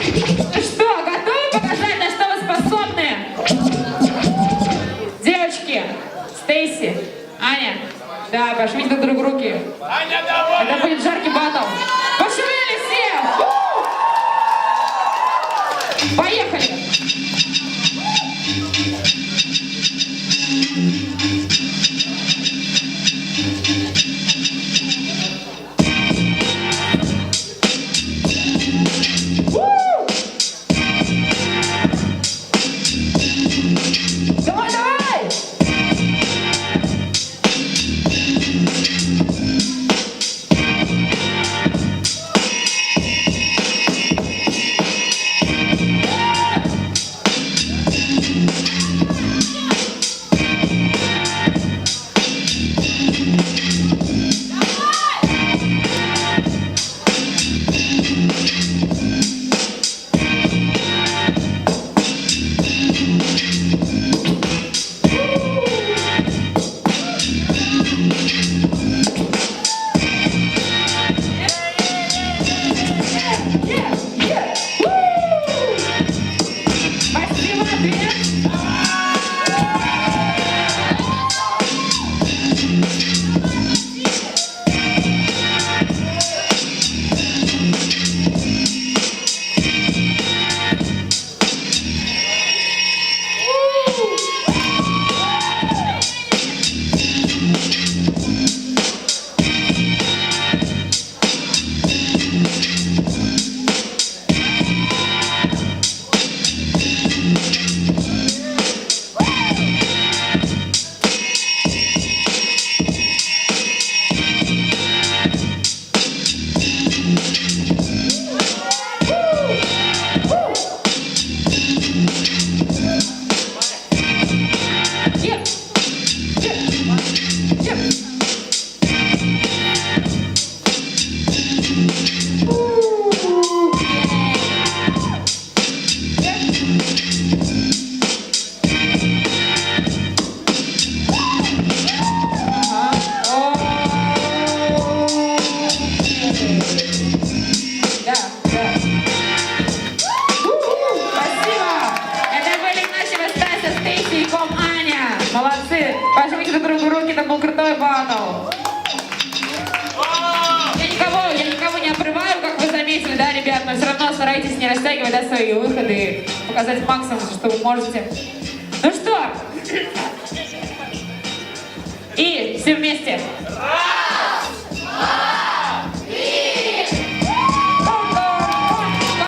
Что, готовы показать, на что вы способны? Девочки, Стейси, Аня, да, пожмите друг другу руки. Аня, давай! Это будет жаркий батл. Пошумели все! У! Поехали! Молодцы! Пожмите друг другу руки, это был крутой батл. Я никого, я никого не обрываю, как вы заметили, да, ребят, но все равно старайтесь не растягивать да, свои выходы, показать максимум, что вы можете. Ну что? И все вместе.